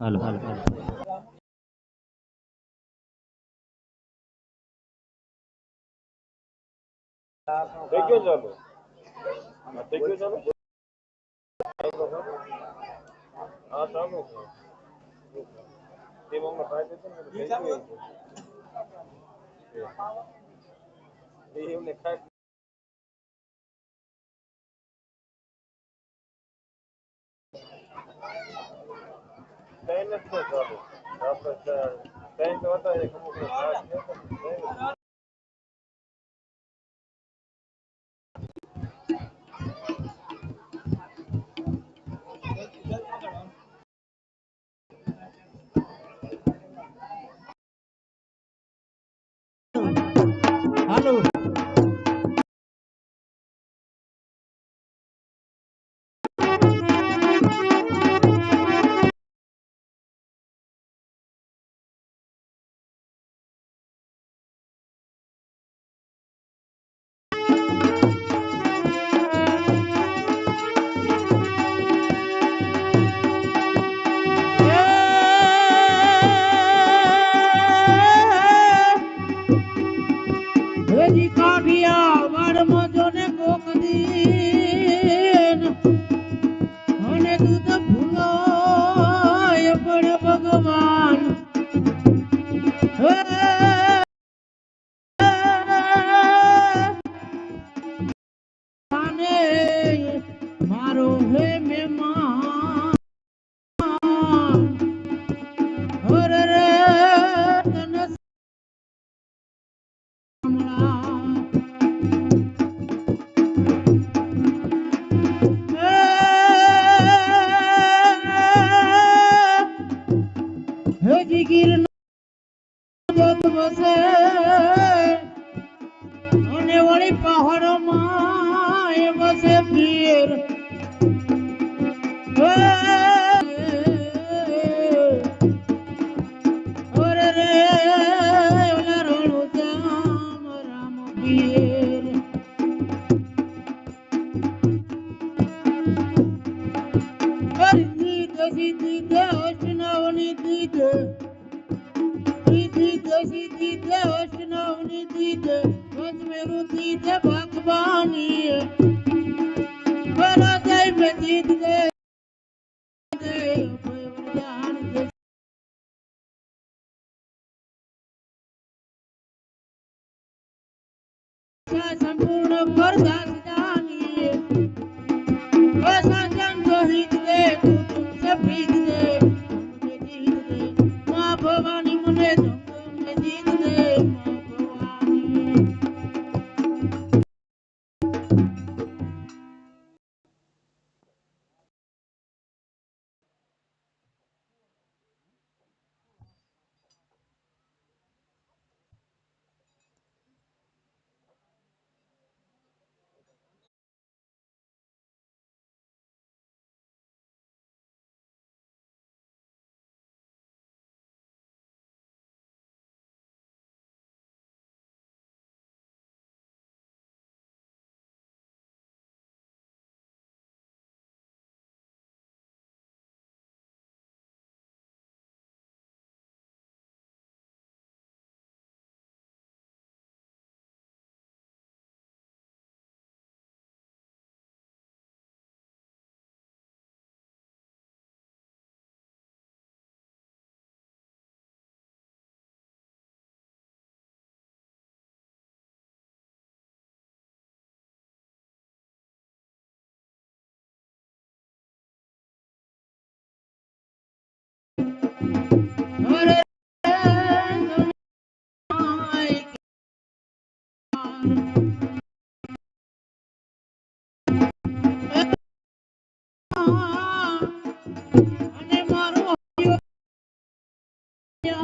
Hello देखियो जब देखियो जब हाँ शाम हो ये मम्मा खाए देते हैं ये हमने खाए કઈ નથી થતું આપણે કઈ તો હતા એક અમુક Amen.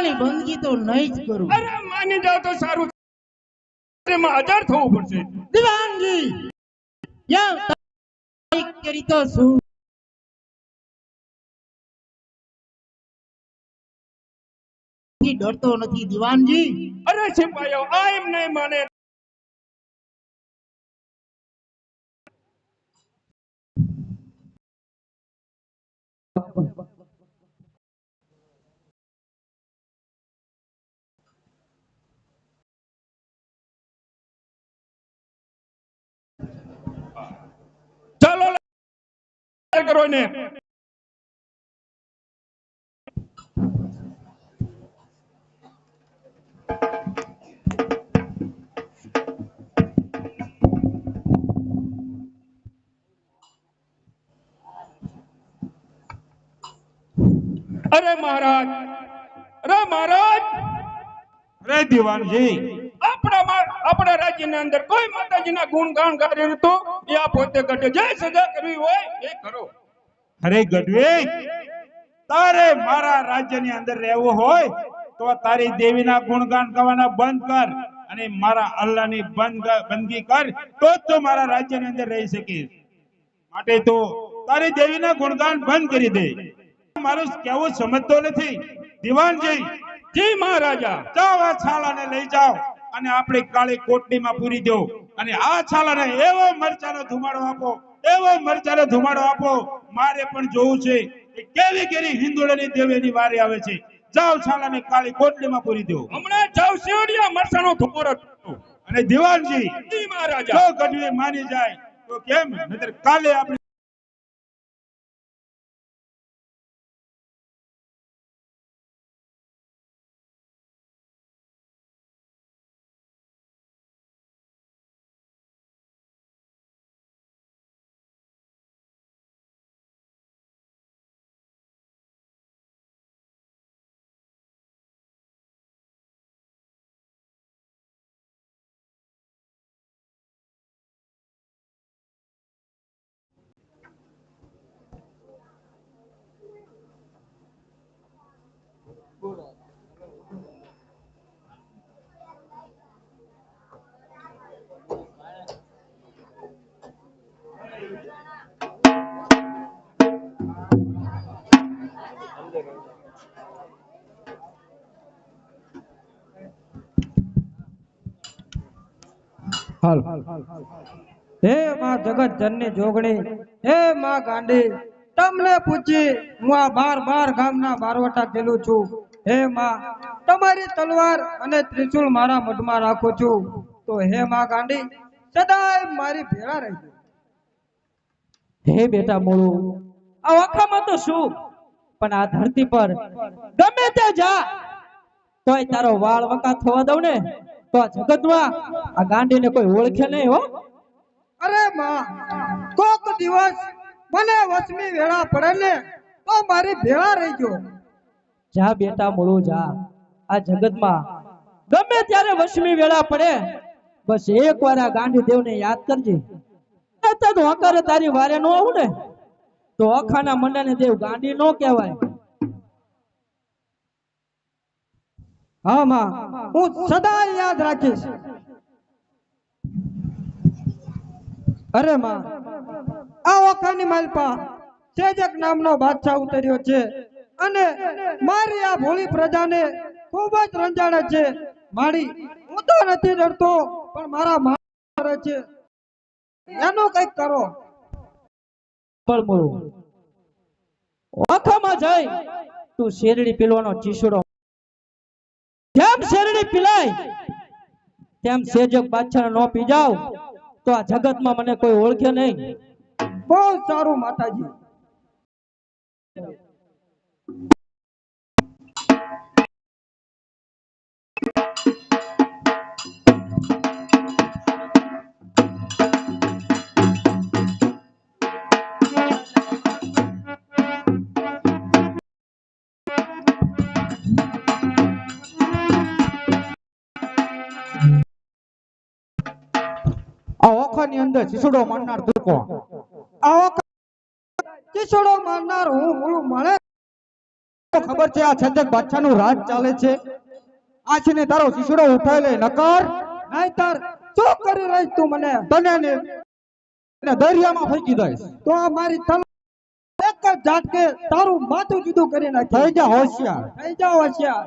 તમારા બંદગી તો નહીં જ કરું. અરે માની જાવ તો સારું એમાં હાજર થવું પડશે. દિવાનજી યા તારીખ કરી તો શું? ડરતો નથી દિવાનજી અરે સિપાહીઓ આ એમ નહીં માને. ચાલો લે- કરો ને અરે મહારાજ અરે મહારાજ અરે દિવાનજી આપણા આપણા રાજ્યની અંદર કોઈ માતાજીના ગુણગાન ગાય તો એ આ પોતે ઘટે જે સજા કરવી હોય એ કરો. અરે ગઢવી તારે મારા રાજ્યની અંદર રહેવું હોય તો તારી દેવીના ગુણગાન ગાવાના બંધ કર અને મારા અલ્લાહની બંદગી કર તો જ તું મારા રાજ્યની અંદર રહી શકીશ. માટે તો તારી દેવીના ગુણગાન બંધ કરી દે. મારું કેવું સમજતો નથી. દિવાનજી જી મહારાજા. જાઓ આ છાલાને લઈ જાઓ. અને આપણે કાળી કોટડીમાં પૂરી દો અને આ છાલાને એવો મરચાનો ધુમાડો આપો એવો મરચાનો ધુમાડો આપો. મારે પણ જોવું છે કે કેવી કેવી હિંદોળની દેવીની વારી આવે છે. જાવ છાલાને કાળી કોટડીમાં પૂરી દો. હમણાં જાવ શિવડિયા મરસાનો ધુમાડો અને દિવાનજી મહારાજા. જો ગઢવી માની જાય તો કેમ? નહીતર કાલે આપણે હાલ. હે માં જગત જનની જોગણી, હે માં ગાંડી, તમને પૂછી હું આ બાર બાર ગામના બારવટા ખેલું છું. હે માં, તમારી તલવાર અને ત્રિશુલ મારા મઢમાં રાખું છું. તો હે માં ગાંડી, સદાય મારી ભેળા રહેજો. હે બેટા મોળો, આ વખામાં તો શું? પણ આ ધરતી પર ગમે તે જા, તોય તારો વાળ વકા થવા દઉં ને. તો આ જગતમાં આ ગાંડીને કોઈ ઓળખે નહીં હો. અરે માં કોક દિવસ મને વસમી વેળા પડે ને તો મારી ભેળા રહી ગયો. જા બેટા મળો જા. આ જગતમાં ગમે ત્યારે વશમી વેળા પડે બસ એક વાર આ ગાંડી દેવને યાદ કરજે. નતર તો હકારે તારી વારે નો આવું ને. તો અખાના મંડાને દેવ ગાંડી નો કહેવાય. હા માં હું સદા યાદ રાખીશ. અરે માં, આ ઓખાની માલપા સેજક નામનો બાદશાહ ઉતર્યો છે અને મારી આ ભોળી પ્રજાને ખૂબ જ રંજાડે છે. મારી હું તો નથી ડરતો, પણ મારા મારે છે. એનું કંઈક કરો. પણ ઓખામાં જઈ, તું શેરડી પીલવાનો ચીસડો જેમ શેરડી પીલાય, તેમ સેજક બાદશાહ નો પી જાવ તો આ જગતમાં મને કોઈ ઓળખે નહીં. બહુ સારું માતાજી. ચીસડો મારનાર તું કોણ આ ઓખા ચીસડો મારનાર હું મૂળું? મળે ખબર છે આ છંદક બાદશાહનું રાજ ચાલે છે. આ છે ને તારો ચીસડો ઉઠાઈ લે નકર નહીતર શું કરી રહી તું મને? તને ને દરિયામાં ફેંકી દઈશ. તો આ મારી તલ એક જ ઝાટકે તારું માથું જુદું કરી નાખ. થઈ જા હોશિયાર. થઈ જા હોશિયાર.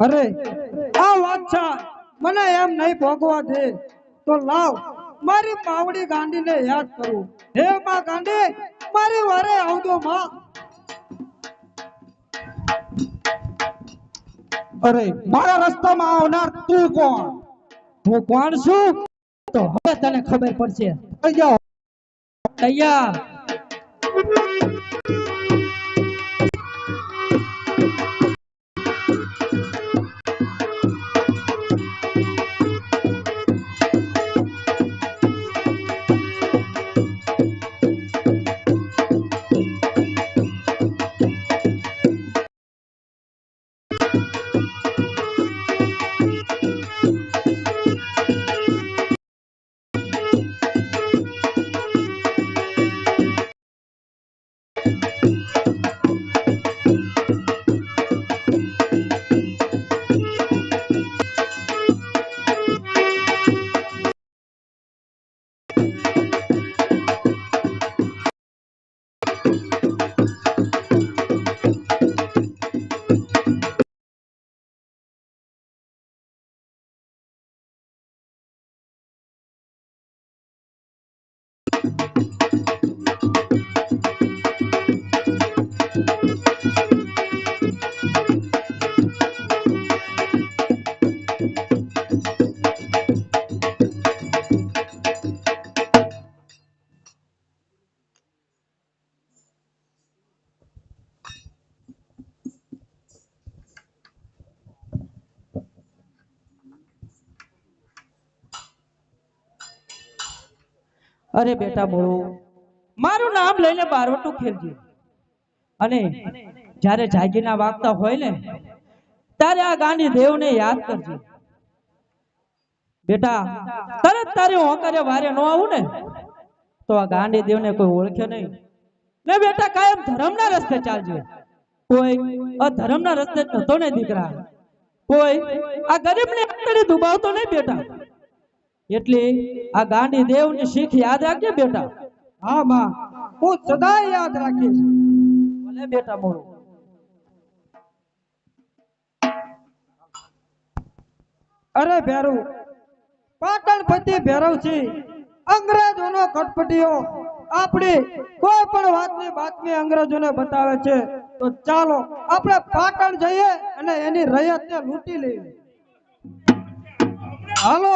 અરે આ વાત છે. મને એમ નહીં ભોગવા દે. તો લાવ મારી પાવડી ગાંડીને યાદ કરું. હે માં ગાંડી મારી વારે આવજો માં. અરે મારા રસ્તામાં આવનાર તું કોણ? હું કોણ છું? તો હવે તને ખબર પડશે. તૈયાર. અરે બેટા બોલો. મારું નામ લઈને બારવટું ખેલજે. અને જ્યારે જાગીના વાગતા હોય ને, ત્યારે આ ગાંધી દેવને યાદ કરજે. બેટા, તરત તારે હોકારે વારે ન આવું ને, તો આ ગાંધી દેવને કોઈ ઓળખે નહીં. ને બેટા, કાયમ ધર્મના રસ્તે ચાલજે. કોઈ અધર્મના રસ્તે નતો ને દીકરા. કોઈ આ ગરીબને અંતરે દુબાવતો નહીં બેટા. એટલે આ ગાંધી દેવની શીખ યાદ રાખજે બેટા. હા માં હું સદાય યાદ રાખીશ. ભલે બેટા બોલો અરે ભેરવ પતિ ભેરવથી અંગ્રેજોનો કટપટીઓ આપણી કોઈ પણ વાતની બાતમી અંગ્રેજોને બતાવે છે તો ચાલો આપણે પાટણ જઈએ અને એની રયતને લૂંટી લઈએ. હાલો.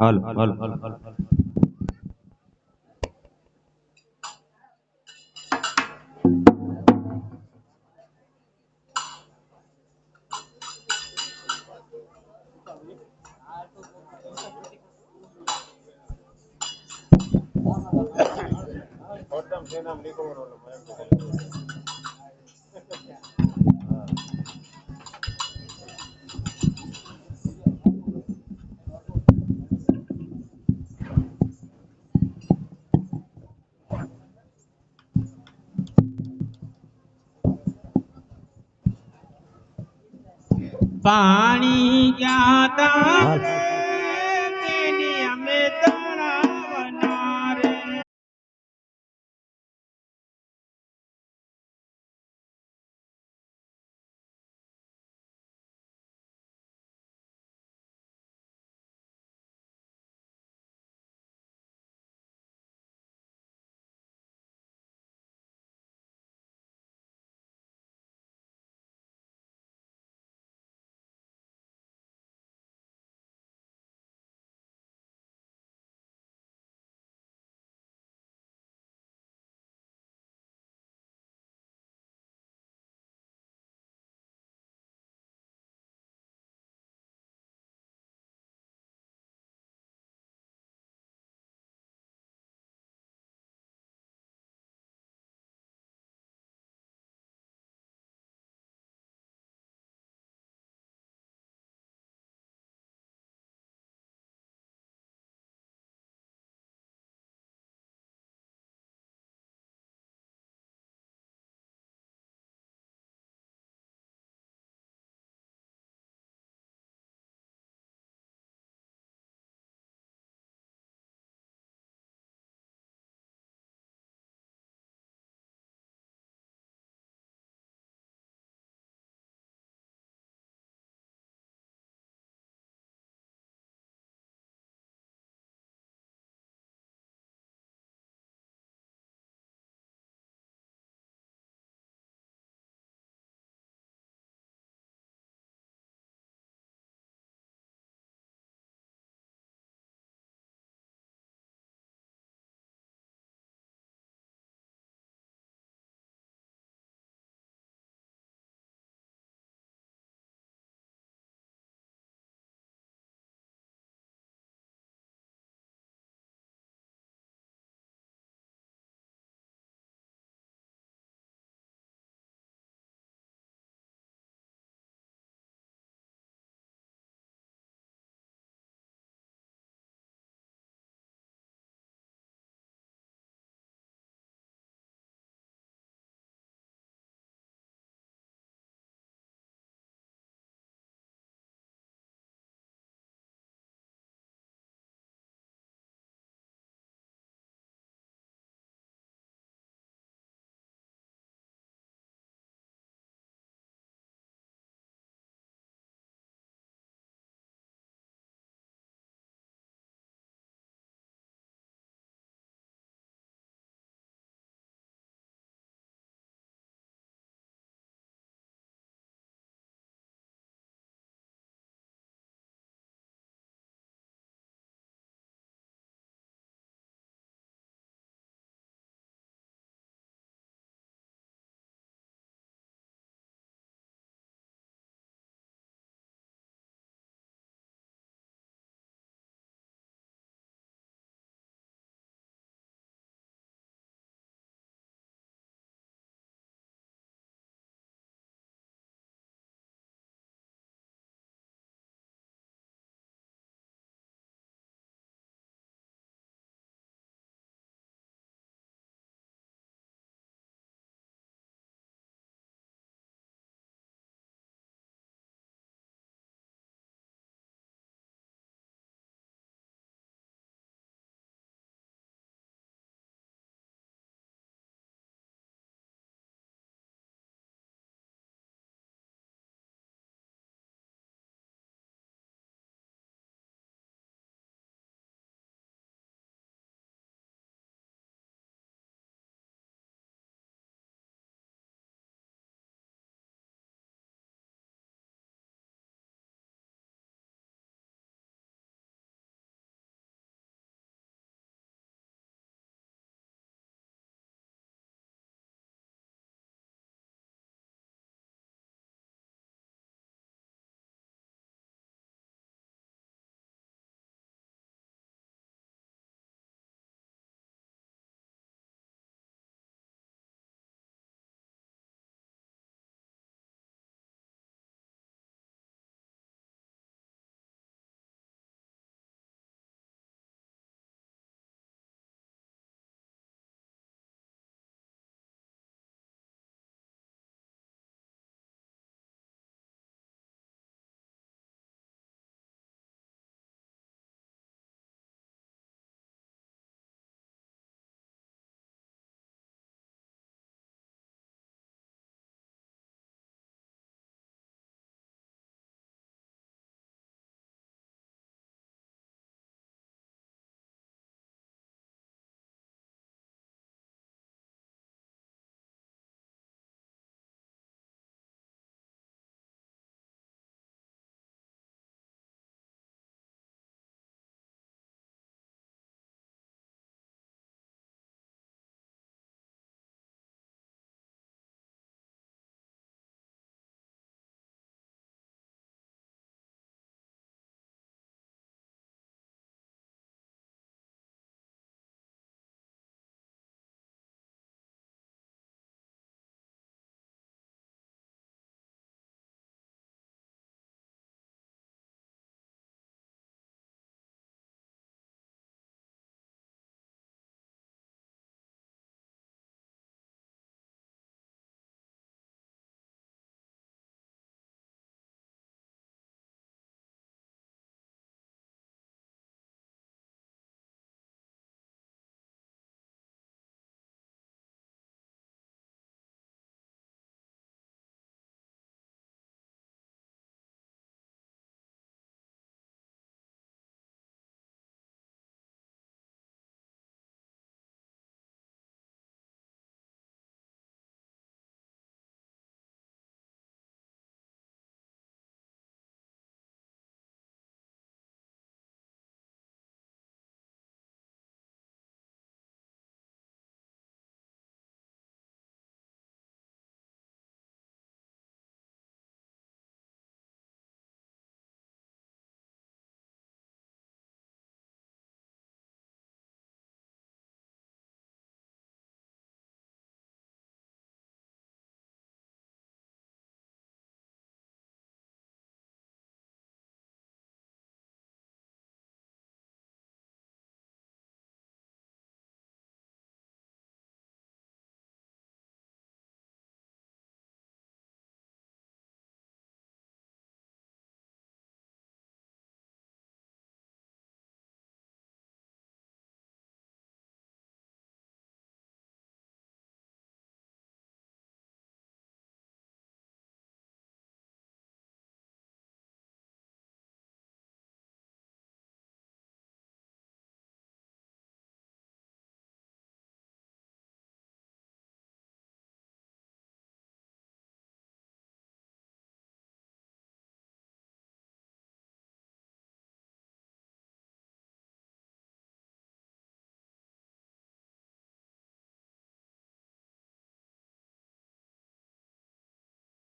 હાલ હાલ હાલ હોટમ પાણી ક્યાં તારે?